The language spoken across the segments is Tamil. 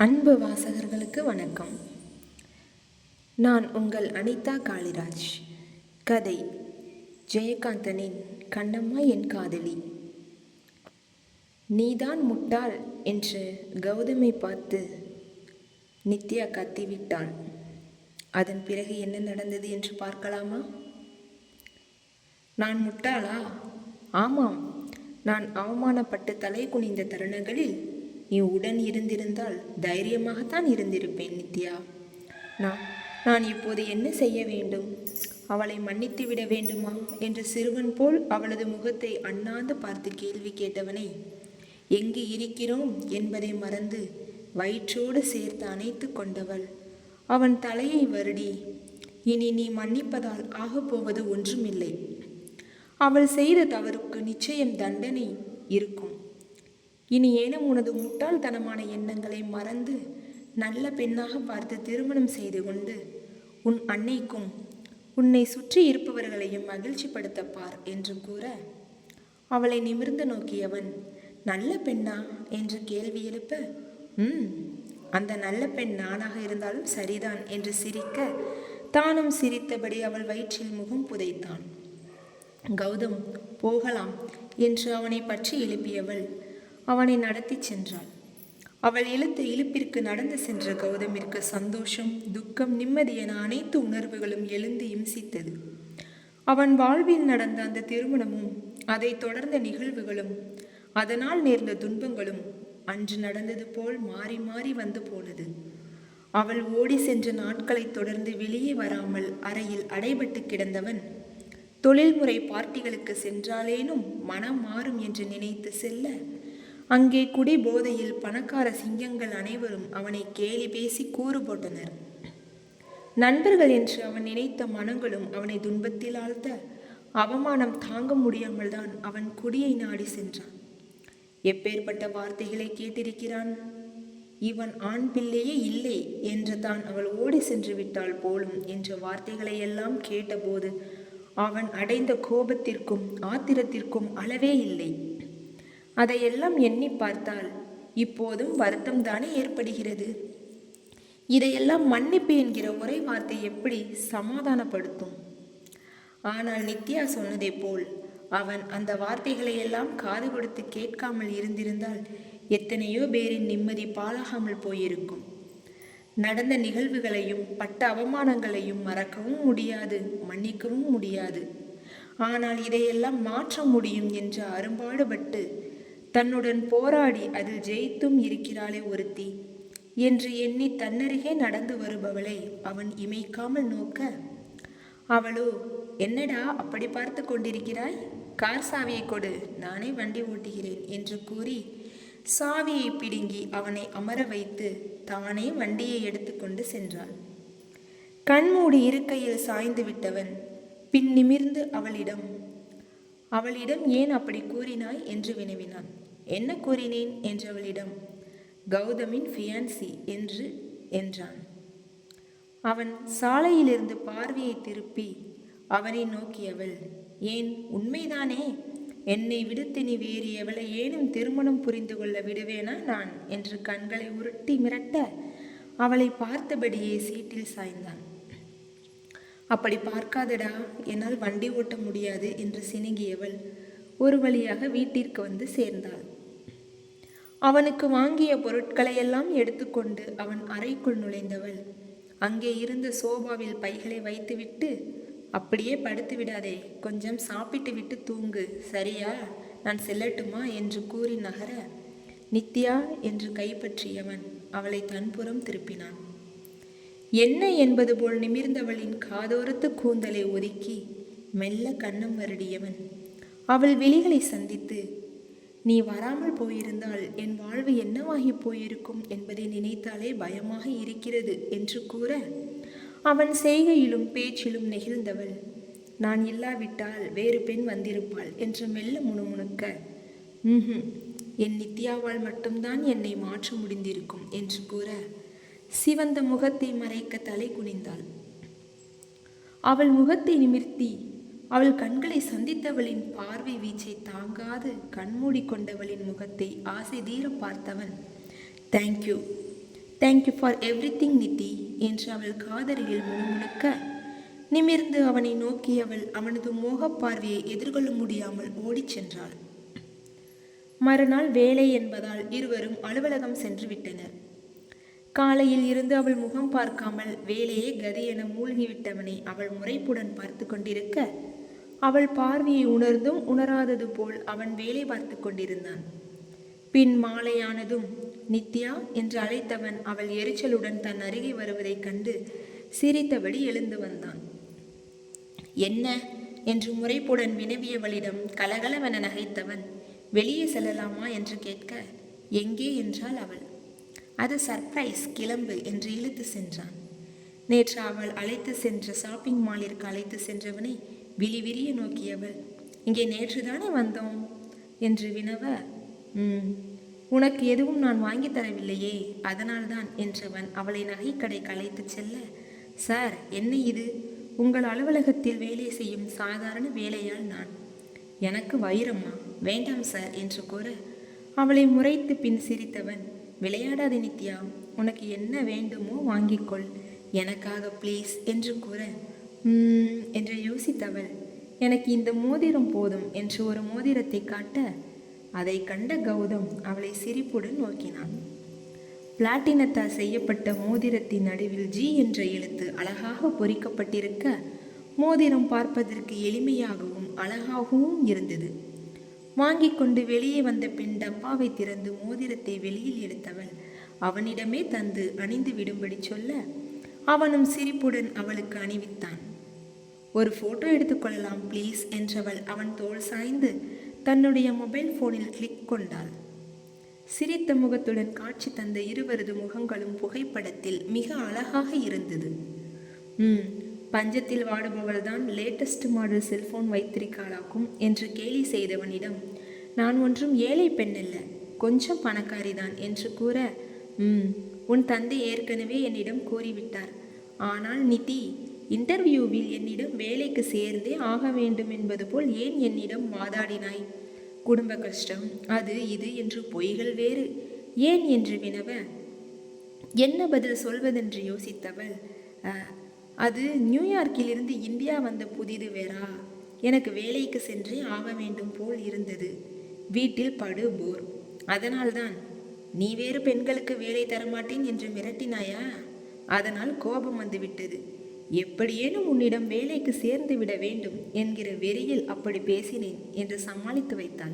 அன்பு வாசகர்களுக்கு வணக்கம். நான் உங்கள் அனிதா காளிராஜ். கதை ஜெயகாந்தனின் கண்ணம்மா என் காதலி. நீதான் முட்டாள் என்று கௌதமை பார்த்து நித்யா கத்திவிட்டாள். அதன் பிறகு என்ன நடந்தது என்று பார்க்கலாமா? நான் முட்டாளா? ஆமாம். நான் அவமானப்பட்டு தலை குனிந்த தருணங்களில் நீ உடன் இருந்திருந்தால் தைரியமாகத்தான் இருந்திருப்பேன் நித்யா. நான் நான் இப்போது என்ன செய்ய வேண்டும்? அவளை மன்னித்து விட வேண்டுமா? என்று சிறுவன் போல் அவளது முகத்தை அண்ணாந்து பார்த்து கேள்வி கேட்டவனை எங்கு இருக்கிறோம்? என்பதை மறந்து வயிற்றோடு சேர்த்து அணைத்து கொண்டவள். அவன் தலையை வருடி இனி நீ மன்னிப்பதால் ஆகப்போவது ஒன்றுமில்லை. அவள் செய்த தவறுக்கு நிச்சயம் தண்டனை இருக்கும். இனி ஏனும் உனது முட்டாள்தனமான எண்ணங்களை மறந்து நல்ல பெண்ணாக பார்த்து திருமணம் செய்து கொண்டு உன் அன்னைக்கும் உன்னை சுற்றி இருப்பவர்களையும் மகிழ்ச்சிப்படுத்த பார் என்று கூற அவளை நிமிர்ந்து நோக்கியவன் நல்ல பெண்ணா? என்று கேள்வி எழுப்ப ம் அந்த நல்ல பெண் நானாக இருந்தாலும் சரிதான் என்று சிரிக்க தானும் சிரித்தபடி அவள் வயிற்றில் முகம் புதைத்தான். கௌதம் போகலாம் என்று அவனை பற்றி எழுப்பியவள் அவனை நடத்தி சென்றாள். அவள் இழுத்த இழுப்பிற்கு நடந்து சென்ற கௌதமிற்கு சந்தோஷம் துக்கம் நிம்மதி என அனைத்து உணர்வுகளும் எழுந்து இம்சித்தது. அவன் வாழ்வில் நடந்த அந்த திருமணமும் அதை தொடர்ந்த நிகழ்வுகளும் அதனால் நேர்ந்த துன்பங்களும் அன்று நடந்தது போல் மாறி மாறி வந்து போனது. அவள் ஓடி சென்ற நாட்களை தொடர்ந்து வெளியே வராமல் அறையில் அடைபட்டு கிடந்தவன் தொழில்முறை பார்ட்டிகளுக்கு சென்றாலேனும் மனம் மாறும் என்று நினைத்து செல்ல அங்கே குடி போதையில் பணக்கார சிங்கங்கள் அனைவரும் அவனை கேலி பேசி கூறு போட்டனர். நண்பர்கள் என்று அவன் நினைத்த மனங்களும் அவனை துன்பத்தில் ஆழ்த்த அவமானம் தாங்க முடியாமல் தான் அவன் குடியை நாடி சென்றான். எப்பேற்பட்ட வார்த்தைகளை கேட்டிருக்கிறான்? இவன் ஆண் பிள்ளையே இல்லை என்று தான் அவள் ஓடி சென்று விட்டாள் போலும் என்ற வார்த்தைகளை எல்லாம் கேட்டபோது அவன் அடைந்த கோபத்திற்கும் ஆத்திரத்திற்கும் அளவே இல்லை. அதையெல்லாம் எண்ணி பார்த்தால் இப்போதும் வருத்தம் தானே ஏற்படுகிறது? இதையெல்லாம் மன்னிப்பு என்கிற ஒரே வார்த்தை எப்படி சமாதானப்படுத்தும்? ஆனால் நித்யா சொன்னதை போல் அவன் அந்த வார்த்தைகளை எல்லாம் காது கொடுத்து கேட்காமல் இருந்திருந்தால் எத்தனையோ பேரின் நிம்மதி பாழாகாமல் போயிருக்கும். நடந்த நிகழ்வுகளையும் பட்ட அவமானங்களையும் மறக்கவும் முடியாது மன்னிக்கவும் முடியாது. ஆனால் இதையெல்லாம் மாற்ற முடியும் என்று அரும்பாடுபட்டு தன்னுடன் போராடி அதில் ஜெயித்தும் இருக்கிறாளே ஒருத்தி. என்று எண்ணி தன்னருகே நடந்து வருபவளை அவன் இமைக்காமல் நோக்க அவளோ என்னடா அப்படி பார்த்து கொண்டிருக்கிறாய்? கார் சாவியை கொடு நானே வண்டி ஓட்டுகிறேன் என்று கூறி சாவியை பிடுங்கி அவனை அமர வைத்து தானே வண்டியை எடுத்துக்கொண்டு சென்றாள். கண்மூடி இருக்கையில் சாய்ந்து விட்டவன் பின் நிமிர்ந்து அவளிடம் அவளிடம் ஏன் அப்படி கூறினாய்? என்று வினவினான். என்ன கூறினேன்? என்றவளிடம் கௌதமின் ஃபியான்சி என்று என்றான். அவன் சாலையிலிருந்து பார்வையை திருப்பி அவனை நோக்கியவள் ஏன் உண்மைதானே? என்னை விடுத்து நீ வேறு எவளை ஏனும் திருமணம் புரிந்து கொள்ள விடுவேனா நான்? என்று கண்களை உருட்டி மிரட்ட அவளை பார்த்தபடியே சீட்டில் சாய்ந்தான். அப்படி பார்க்காதடா என்னால் வண்டி ஓட்ட முடியாது என்று சினுங்கியவள் ஒரு வழியாக வீட்டிற்கு வந்து சேர்ந்தாள். அவனுக்கு வாங்கிய பொருட்களையெல்லாம் எடுத்துக்கொண்டு அவன் அறைக்குள் நுழைந்தவள். அங்கே இருந்த சோபாவில் பைகளை வைத்துவிட்டு அப்படியே படுத்து விடாதே கொஞ்சம் சாப்பிட்டு விட்டு தூங்கு. சரியா? நான் செல்லட்டுமா? என்று கூறி நகர நித்யா என்று கைப்பற்றியவன் அவளை தன்புறம் திருப்பினான். என்ன? என்பது போல் நிமிர்ந்தவளின் காதோரத்து கூந்தலை ஒதுக்கி மெல்ல கண்ணம் வருடியவன். அவள் விழிகளை சந்தித்து நீ வராமல் போயிருந்தால் என் வாழ்வு என்னவாகி போயிருக்கும் என்பதை நினைத்தாலே பயமாக இருக்கிறது என்று கூற அவன் செய்கையிலும் பேச்சிலும் நெகிழ்ந்தவள். நான் இல்லாவிட்டால் வேறு பெண் வந்திருப்பாள் என்று மெல்ல முணுமுணுக்க ம் என் நித்யாவால் மட்டும்தான் என்னை மாற்ற முடிந்திருக்கும் என்று கூற சிவந்த முகத்தை மறைக்க தலை குனிந்தாள். அவள் முகத்தை நிமிர்த்தி அவள் கண்களை சந்தித்தவளின் பார்வை வீச்சை தாங்காது கண்மூடி கொண்டவளின் முகத்தை ஆசை தீர பார்த்தவன். Thank you thank you for everything Nithi என்று அவள் காதலியில் முணுமுணுக்க. நிமிர்ந்து அவனை நோக்கி அவள் அவனது மோகப் பார்வையை எதிர்கொள்ள முடியாமல் ஓடிச் சென்றாள். மறுநாள் வேலை என்பதால் இருவரும் அலுவலகம் சென்று விட்டனர். காலையில் இருந்து அவள் முகம் பார்க்காமல் வேலையே கதி என மூழ்கிவிட்டவனை அவள் முறைப்புடன் பார்த்து கொண்டிருக்க அவள் பார்வையை உணர்ந்தும் உணராதது போல் அவன் வேலை பார்த்து கொண்டிருந்தான். பின் மாலையானதும் நித்யா என்று அழைத்தவன் அவள் எரிச்சலுடன் தன் அருகே வருவதைக் கண்டு சிரித்தபடி எழுந்து வந்தான். என்ன? என்று முறைப்புடன் வினவியவளிடம் கலகலவென நகைத்தவன் வெளியே செல்லலாமா? என்று கேட்க எங்கே? என்றாள் அவள். அது சர்ப்ரைஸ் கிளம்பு என்று இழுத்து சென்றான். நேற்று அவள் அழைத்து சென்ற ஷாப்பிங் மாலிற்கு அழைத்து சென்றவனை விழி விரிய நோக்கியவள். இங்கே நேற்று தானே வந்தோம் என்று வினவ ம் உனக்கு எதுவும் நான் வாங்கி தரவில்லையே அதனால்தான் என்றவன் அவளை நகைக்கடை கலைத்து செல்ல சார் என்ன இது? உங்கள் அலுவலகத்தில் வேலை செய்யும் சாதாரண வேலையால் நான். எனக்கு வைரம்மா வேண்டாம் சார் என்று கூற அவளை முறைத்து பின் சிரித்தவன் விளையாடாத நித்யா உனக்கு என்ன வேண்டுமோ வாங்கிக்கொள் எனக்காக ப்ளீஸ் என்று கூற என்று யோசித்தவள். எனக்கு இந்த மோதிரம் போதும் என்று ஒரு மோதிரத்தை காட்ட அதை கண்ட கௌதம் அவளை சிரிப்புடன் நோக்கினான். பிளாட்டினத்தால் செய்யப்பட்ட மோதிரத்தின் நடுவில் ஜி என்ற எழுத்து அழகாக பொறிக்கப்பட்டிருக்க மோதிரம் பார்ப்பதற்கு எளிமையாகவும் அழகாகவும் இருந்தது. வாங்கி கொண்டு வெளியே வந்த பின் டப்பாவை திறந்து மோதிரத்தை வெளியில் எடுத்தவள் அவனிடமே தந்து அணிந்து விடும்படி சொல்ல அவனும் சிரிப்புடன் அவளுக்கு அணிவித்தான். ஒரு ஃபோட்டோ எடுத்துக்கொள்ளலாம் ப்ளீஸ் என்றவள் அவன் தோல் சாய்ந்து தன்னுடைய மொபைல் ஃபோனில் கிளிக் கொண்டாள். சிரித்த முகத்துடன் காட்சி தந்த இருவரது முகங்களும் புகைப்படத்தில் மிக அழகாக இருந்தது. ம் பஞ்சத்தில் வாடுபவள் தான் லேட்டஸ்ட் மாடல் செல்போன் வைத்திருக்காளாக்கும் என்று கேலி செய்தவனிடம் நான் ஒன்றும் ஏழை பெண் அல்ல கொஞ்சம் பணக்காரிதான் என்று கூற ம் உன் தந்தை ஏற்கனவே என்னிடம் கூறிவிட்டார். ஆனால் நிதி இன்டர்வியூவில் என்னிடம் வேலைக்கு சேர்ந்தே ஆக வேண்டும் என்பது போல் ஏன் என்னிடம் வாதாடினாய்? குடும்ப கஷ்டம். அது இது என்று பொய்கள் வேறு. ஏன் என்று வினவ என்ன பதில் சொல்வதென்று யோசித்தவள் அது நியூயார்க்கிலிருந்து இந்தியா வந்த புதிது வேறா? எனக்கு வேலைக்கு சென்றே ஆக வேண்டும் போல் இருந்தது. வீட்டில் படு போர். அதனால்தான் நீ வேறு பெண்களுக்கு வேலை தரமாட்டேன் என்று மிரட்டினாயா? அதனால் கோபம் வந்துவிட்டது. எப்படியேனும் உன்னிடம் வேலைக்கு சேர்ந்து விட வேண்டும் என்கிற வெறியில் அப்படி பேசினேன் என்று சமாளித்து வைத்தான்.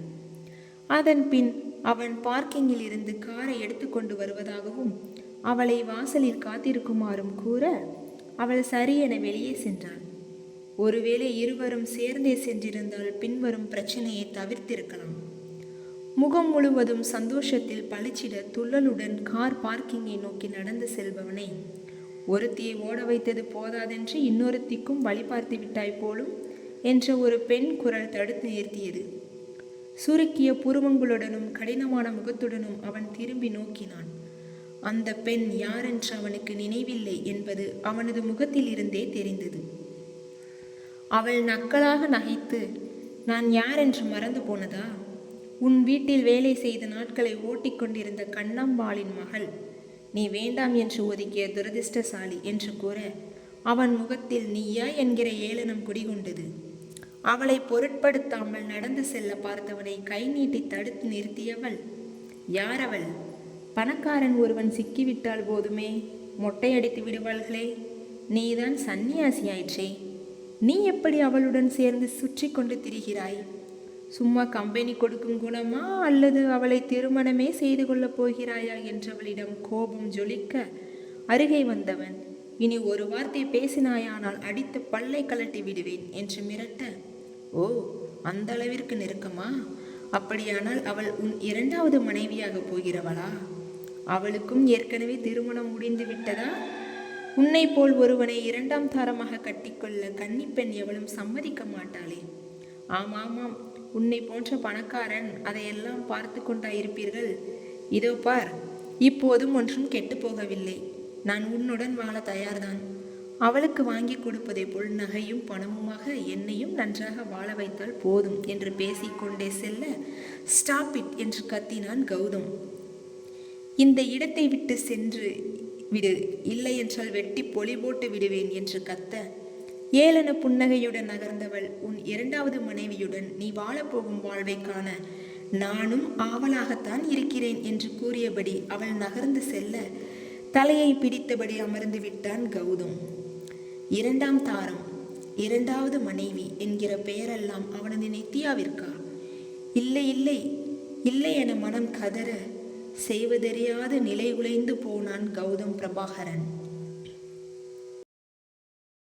அதன் பின் அவன் பார்க்கிங்கில் இருந்து காரை எடுத்துக்கொண்டு வருவதாகவும் அவளை வாசலில் காத்திருக்குமாறும் கூற அவள் சரி என வெளியே சென்றாள் ஒருவேளை இருவரும் சேர்ந்தே சென்றிருந்தால் பின்வரும் பிரச்சனையை தவிர்த்திருக்கலாம். முகம் முழுவதும் சந்தோஷத்தில் பளிச்சிட துள்ளலுடன் கார் பார்க்கிங்கை நோக்கி நடந்து செல்பவனை. ஒருத்தியை ஓட வைத்தது போதாதென்று இன்னொருத்திக்கும் வழி பார்த்து விட்டாய் போலும்? என்ற ஒரு பெண் குரல் தடுத்து நிறுத்தியது. சுருக்கிய புருவங்களுடனும் கடினமான முகத்துடனும் அவன் திரும்பி நோக்கினான். அந்த பெண் யாரென்று அவனுக்கு நினைவில்லை என்பது அவனது முகத்தில் இருந்தே தெரிந்தது. அவள் நக்கலாக நகைத்து நான் யார் என்று மறந்து போனதா? உன் வீட்டில் வேலை செய்த நாட்களை ஓட்டிக் கொண்டிருந்த கண்ணம்பாளின் மகள். நீ வேண்டாம் என்று ஒதுக்கிய துரதிர்ஷ்டசாலி என்று கூற அவன் முகத்தில் நீயா என்கிற ஏளனம் குடிகொண்டது. அவளை பொருட்படுத்தாமல் நடந்து செல்ல பார்த்தவனை கை நீட்டி தடுத்து நிறுத்தியவள் யார் அவள்? பணக்காரன் ஒருவன் சிக்கிவிட்டால் போதுமே மொட்டையடித்து விடுவாள்களே. நீதான் சன்னியாசியாயிற்றே நீ எப்படி அவளுடன் சேர்ந்து சுற்றி கொண்டு திரிகிறாய்? சும்மா கம்பெனி கொடுக்கும் குணமா அல்லது அவளை திருமணமே செய்து கொள்ளப் போகிறாயா என்றவளிடம் கோபம் ஜொலிக்க அருகே வந்தவன் இனி ஒரு வார்த்தை பேசினாயானால் அடித்து பல்லை கலட்டி விடுவேன் என்று மிரட்ட ஓ அந்த அளவிற்கு நெருக்கமா? அப்படியானால் அவள் உன் இரண்டாவது மனைவியாக போகிறவளா? அவளுக்கும் ஏற்கனவே திருமணம் முடிந்து விட்டதா? உன்னை போல் ஒருவனை இரண்டாம் தாரமாக கட்டிக்கொள்ள கன்னிப்பெண் எவளும் சம்மதிக்க மாட்டாளே. ஆமாமாம் உன்னை போன்ற பணக்காரன் அதையெல்லாம் பார்த்து கொண்டாயிருப்பீர்கள் இதோ பார் இப்போதும் ஒன்றும் கெட்டு போகவில்லை. நான் உன்னுடன் வாழ தயார்தான். அவளுக்கு வாங்கி கொடுப்பதை போல் நகையும் பணமுமாக என்னையும் நன்றாக வாழ வைத்தால் போதும் என்று பேசிக்கொண்டே செல்ல ஸ்டாப் இட் என்று கத்தினான் கௌதம். இந்த இடத்தை விட்டு சென்று விடு. இல்லை என்றால் வெட்டி பொலி போட்டு விடுவேன் என்று கத்த ஏளன புன்னகையுடன் நகர்ந்தவள். உன் இரண்டாவது மனைவியுடன் நீ வாழப்போகும் வாழ்வை காண நானும் ஆவலாகத்தான் இருக்கிறேன் என்று கூறியபடி அவள் நகர்ந்து செல்ல தலையை பிடித்தபடி அமர்ந்து விட்டான் கௌதம். இரண்டாம் தாரம். இரண்டாவது மனைவி என்கிற பெயரெல்லாம் அவனது நித்யாவிற்கா? இல்லை இல்லை. இல்லை என மனம் கதற செய்வதறியாது நிலை உலைந்து போனான் கௌதம் பிரபாகரன்.